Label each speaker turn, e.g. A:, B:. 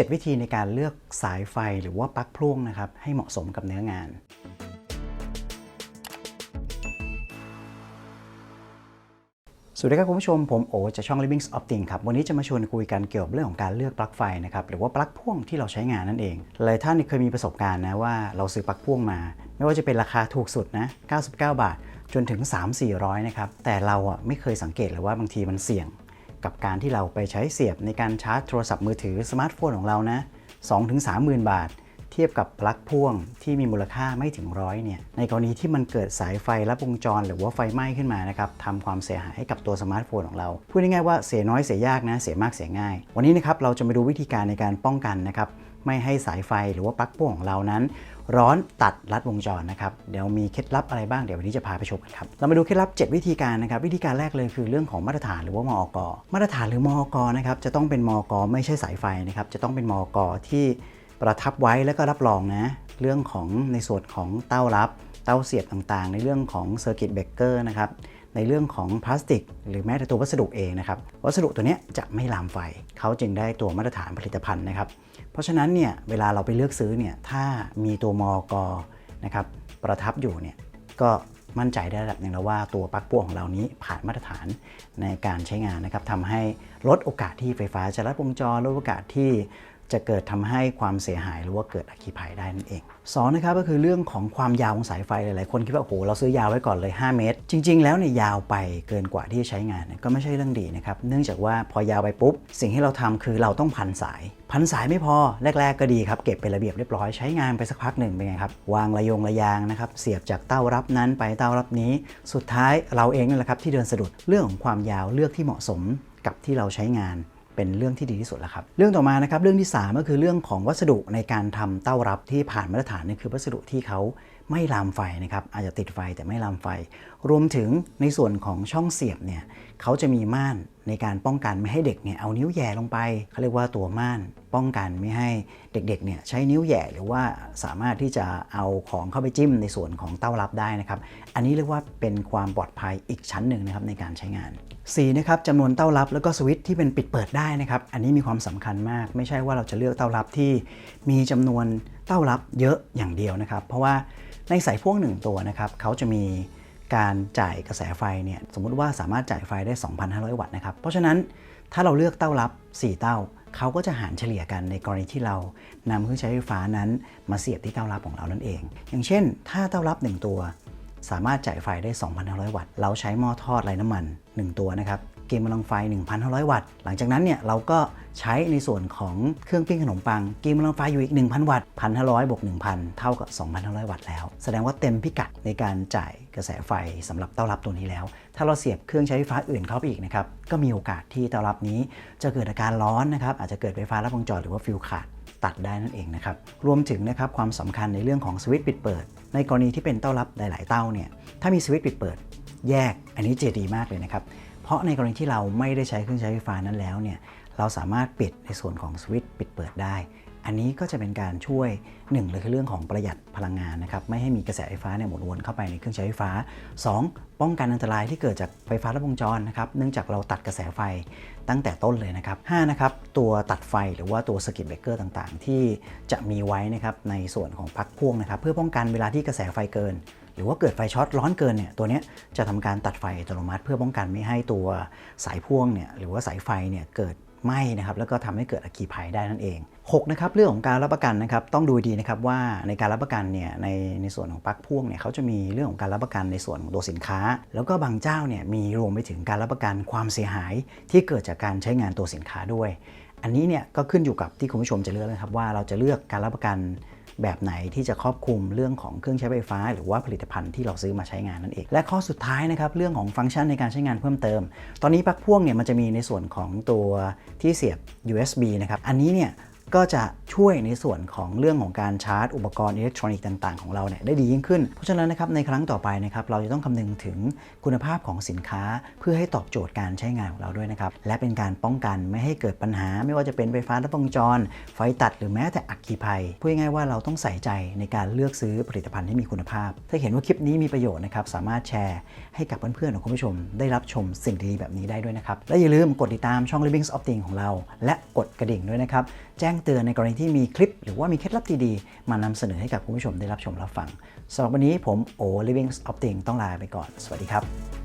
A: 7 วิธีในการเลือกสายไฟหรือว่าปลั๊กพ่วงนะครับให้เหมาะสมกับเนื้องาน สวัสดีครับคุณผู้ชมผมโอจากช่อง Living of t h i n g ครับ วันนี้จะมาชวนคุยกันเกี่ยวกับเรื่องของการเลือกปลั๊กไฟนะครับหรือว่าปลั๊กพ่วงที่เราใช้งานนั่นเองหลายท่านเคยมีประสบการณ์นะว่าเราซื้อปลั๊กพ่วงมา ไม่ว่าจะเป็นราคาถูกสุดนะ99 บาทจนถึง 3-400 นะครับ แต่เราอะไม่เคยสังเกตเลยว่าบางทีมันเสี่ยง กับการที่เราไปใช้เสียบในการชาร์จโทรศัพท์มือถือสมาร์ทโฟนของเรานะ2-30,000 บาท เทียบกับปลั๊กพ่วงที่มีมูลค่าไม่ถึงร้อยเนี่ยในกรณีที่มันเกิดสายไฟลับวงจร หรือว่าไฟไหม้ขึ้นมานะครับทำความเสียหายให้กับตัวสมาร์ทโฟนของเรา พูดง่ายๆว่าเสียน้อยเสียยากนะเสียมากเสียง่าย วันนี้นะครับเราจะมาดูวิธีการในการป้องกันนะครับ ไม่ให้สายไฟหรือว่าปลั๊กพ่วงของเรานั้น ร้อนตัดลัดวงจรนะครับเดี๋ยวมีเคล็ดลับอะไรบ้างเดี๋ยววันนี้จะพาไปชมกันครับเรามาดูเคล็ดลับ 7 วิธีการนะครับวิธีการแรกเลยคือเรื่องของมาตรฐานหรือว่ามอกมาตรฐานหรือมอกนะครับจะต้องเป็นมอกไม่ใช่สายไฟนะครับจะต้องเป็นมอกที่ประทับไว้แล้วก็รับรองนะเรื่องของในส่วนของเต้ารับ เต้าเสียบต่างๆ ในเรื่องของเซอร์กิตเบรกเกอร์นะครับ ในเรื่องของพลาสติก หรือแม้แต่ตัววัสดุเองนะครับ วัสดุตัวนี้จะไม่ลามไฟ เขาจึงได้ตัวมาตรฐานผลิตภัณฑ์นะครับ เพราะฉะนั้นเนี่ยเวลาเราไปเลือกซื้อเนี่ยถ้ามีตัวมอกนะครับประทับอยู่เนี่ยก็มั่นใจได้ระดับหนึ่งแล้วว่าตัวปลั๊กพ่วงของเรานี้ผ่านมาตรฐานในการใช้งานนะครับทำให้ลดโอกาสที่ไฟฟ้าจะลัดวงจรลดโอกาสที่ จะเกิดทำให้ความเสียหายหรือว่าเกิดอัคคีภัยได้นั่นเองสองนะครับก็คือเรื่องของความยาวของสายไฟหลายๆ คนคิดว่าโอ้โหเราซื้อยาวไว้ก่อนเลย 5 เมตร จริง ๆ แล้วเนี่ยยาวไปเกินกว่าที่จะใช้งานนก็ไม่ใช่เรื่องดีนะครับเนื่องจากว่าพอยาวไปปุ๊บ สิ่งที่เราทำคือเราต้องพันสาย พันสายไม่พอแรก ๆ ก็ดีครับเก็บเป็นระเบียบเรียบร้อยใช้งานไปสักพักหนึ่งเป็นไงครับวางระยงระยางนะครับเสียบจากเต้ารับนั้นไปเต้ารับนี้ สุดท้ายเราเองนั่นแหละครับที่เดินสะดุดเรื่องของความยาวเลือกที่เหมาะสมกับที่เราใช้งาน เป็นเรื่องที่ดีที่สุดแล้วครับ เรื่องต่อมานะครับเรื่องที่ 3 ก็คือเรื่องของวัสดุในการทำเต้ารับที่ผ่านมาตรฐานนี่คือวัสดุที่เขาไม่ลามไฟนะครับอาจจะติดไฟแต่ไม่ลามไฟ รวมถึงในส่วนของช่องเสียบเนี่ยเขาจะมีม่านในการป้องกันไม่ให้เด็กเนี่ยเอานิ้วแย่ลงไปเขาเรียกว่าตัวม่าน ป้องกันไม่ให้เด็กๆเนี่ยใช้นิ้วแย่หรือว่าสามารถที่จะเอาของเข้าไปจิ้มในส่วนของเต้ารับได้นะครับ อันนี้เรียกว่าเป็นความปลอดภัยอีกชั้นหนึ่งนะครับในการใช้งาน4นะครับจำนวนเต้ารับแล้วก็สวิตช์ที่เป็นปิดเปิดได้นะครับอันนี้มีความสำคัญมาก ไม่ใช่ว่าเราจะเลือกเต้ารับที่มีจำนวนเต้ารับเยอะอย่างเดียวนะครับ เพราะว่าในสายพ่วงหนึ่งตัวนะครับเขาจะมี การจ่ายกระแสไฟเนี่ยสมมติว่าสามารถจ่ายไฟได้ 2,500 วัตต์นะครับ เพราะฉะนั้นถ้าเราเลือกเต้ารับ 4 เต้า เขาก็จะหารเฉลี่ยกันในกรณีที่เรานำเครื่องใช้ไฟฟ้านั้นมาเสียบที่เต้ารับของเรานั่นเอง อย่างเช่น ถ้าเต้ารับ 1 ตัว สามารถจ่ายไฟได้ 2,500 วัตต์ เราใช้หม้อทอดไร้น้ำมัน 1 ตัวนะครับ เกมกำลังไฟ 1,500 วัตต์ หลังจากนั้นเนี่ยเราก็ใช้ในส่วนของเครื่องปิ้งขนมปัง เกมกำลังไฟอยู่อีก 1,000 วัตต์ 1,500บวก1,000 เท่ากับ 2,500 วัตต์แล้ว แสดงว่าเต็มพิกัดในการจ่ายกระแสไฟสำหรับเต้ารับตัวนี้แล้ว ถ้าเราเสียบเครื่องใช้ไฟฟ้าอื่นเข้าไปอีกนะครับ ก็มีโอกาสที่เต้ารับนี้จะเกิดอาการร้อนนะครับ อาจจะเกิดไฟฟ้าลัดวงจรหรือว่าฟิวขาดตัดได้นั่นเองนะครับ รวมถึงนะครับความสำคัญในเรื่องของสวิตช์ปิดเปิด ในกรณีที่เป็นเต้ารับหลาย ๆ เต้าเนี่ย ถ้ามีสวิตช์ปิดเปิด แยก อันนี้จดีมากเลยนะครับ ราะในกรณีที่เราไม่ได้ใช้เครื่องใช้ไฟฟ้านั้นแล้วเนี่ยเราสามารถปิดในส่วนของสวิตช์ปิดเปิดได้ อันนี้ก็จะเป็นการช่วยหนึ่งเลยคือเรื่องของประหยัดพลังงานนะครับไม่ให้มีกระแสไฟฟ้าเนี่ยหมุนวนเข้าไปในเครื่องใช้ไฟฟ้า 2. ป้องกันอันตรายที่เกิดจากไฟฟ้าลัดวงจรนะครับเนื่องจากเราตัดกระแสไฟตั้งแต่ต้นเลยนะครับ 5. นะครับตัวตัดไฟหรือว่าตัวสกิตเบรกเกอร์ต่างๆ ที่จะมีไว้นะครับในส่วนของปลั๊กพ่วงนะครับเพื่อป้องกันเวลาที่กระแสไฟเกิน รือว่าเกิดไฟช็อตร้อนเกินเนี่ยตัวนี้จะทำการตัดไฟอัตโนมัติ เพื่อป้องกันไม่ให้ตัวสายพ่วงเนี่ยหรือว่าสายไฟเนี่ยเกิดไหม้นะครับแล้วก็ทำให้เกิดอัคคีภัยได้นั่นเอง 6. นะครับเรื่องของการรับประกันนะครับต้องดูดีนะครับว่าในการรับประกันเนี่ยในในส่วนของปลั๊กพ่วงเนี่ยเขาจะมีเรื่องของการรับประกันในส่วนของตัวสินค้า แล้วก็บางเจ้าเนี่ยมีรวมไปถึงการรับประกันความเสียหายที่เกิดจากการใช้งานตัวสินค้าด้วย อันนี้เนี่ยก็ขึ้นอยู่กับที่คุณผู้ชมจะเลือกนะครับว่าเราจะเลือกการรับประกัน แบบไหนที่จะครอบคลุมเรื่องของเครื่องใช้ไฟฟ้า หรือว่าผลิตภัณฑ์ที่เราซื้อมาใช้งานนั่นเอง และข้อสุดท้ายนะครับเรื่องของฟังก์ชันในการใช้งานเพิ่มเติม ตอนนี้ปลั๊กพ่วงเนี่ยมันจะมีในส่วนของตัวที่เสียบ USB นะครับอันนี้เนี่ย ก็จะช่วยในส่วนของเรื่องของการชาร์จ อุปกรณ์อิเล็กทรอนิกส์ต่างๆของเราเนี่ยได้ดียิ่งขึ้น เพราะฉะนั้นนะครับในครั้งต่อไปนะครับเราจะต้องคำนึงถึงคุณภาพของสินค้า เพื่อให้ตอบโจทย์การใช้งานของเราด้วยนะครับและเป็นการป้องกันไม่ให้เกิดปัญหา ไม่ว่าจะเป็นไฟฟ้าลัดวงจร ไฟตัดหรือแม้แต่อัคคีภัยพูดง่ายๆว่าเราต้องใส่ใจในการเลือกซื้อผลิตภัณฑ์ที่มีคุณภาพ ถ้าเห็นว่าคลิปนี้มีประโยชน์นะครับสามารถแชร์ให้กับเพื่อนๆของคุณผู้ชม ได้รับชมสิ่งดีๆแบบนี้ได้ด้วยนะครับและอย่าลืมกดติดตามช่อง Living of Thing ของเรา และกดกระดิ่งด้วยนะครับแจ้งเตือนในกรณีที่มีคลิป หรือว่ามีเคล็ดลับดีๆ มานำเสนอให้กับคุณผู้ชมได้รับชมรับฟังสำหรับวันนี้ผมโอ Living Opting ต้องลาไปก่อน สวัสดีครับ